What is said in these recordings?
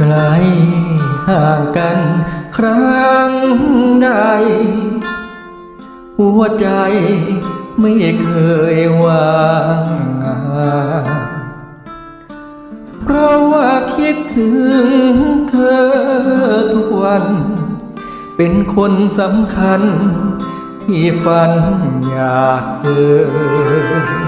ไกลห่างกันครั้งใด หัวใจไม่เคยว่างงานเพราะว่าคิดถึงเธอทุกวัน เป็นคนสำคัญที่ฝันอยากเจอ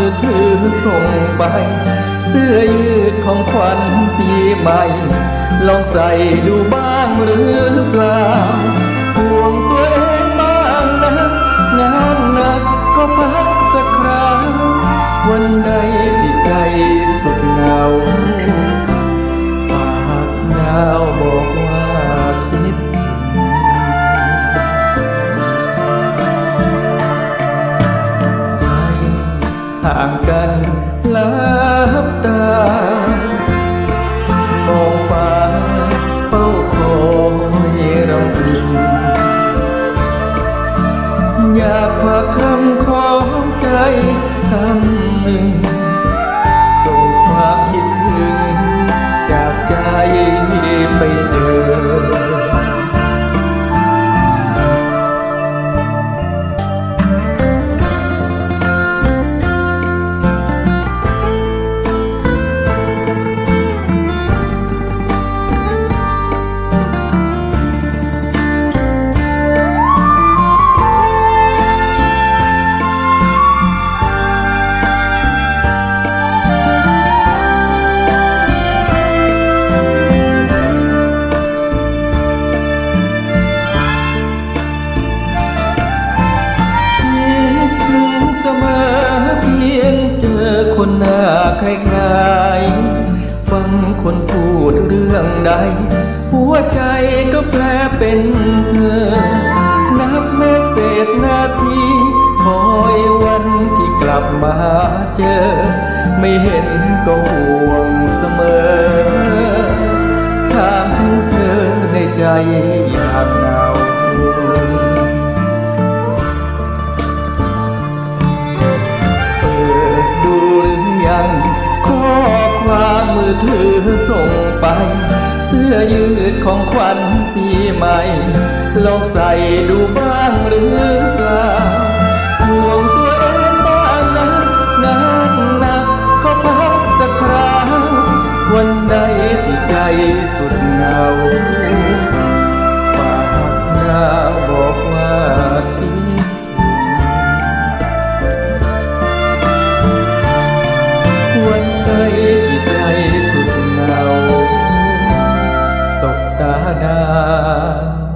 มือถือส่งไป เสื้อยืดของขวัญปีใหม่ ลองใส่ดูบ้างหรือเปล่า หน้าคล้ายๆฟังคนพูดเรื่องใด หัวใจก็แปลเป็นเธอ นับแม้เศษนาทีคอยวันที่กลับมาเจอ ไม่เห็นก็ห่วงเสมอถามเธอในใจอยากเหง ถือส่งไป เสื้อยืดของขวัญปีใหม่ ลองใส่ดูบ้างหรือเปล่าห่วงตัวเองบ้างนะงานหนักก็พักสักคราววันใดที่ใจสุดเหงา na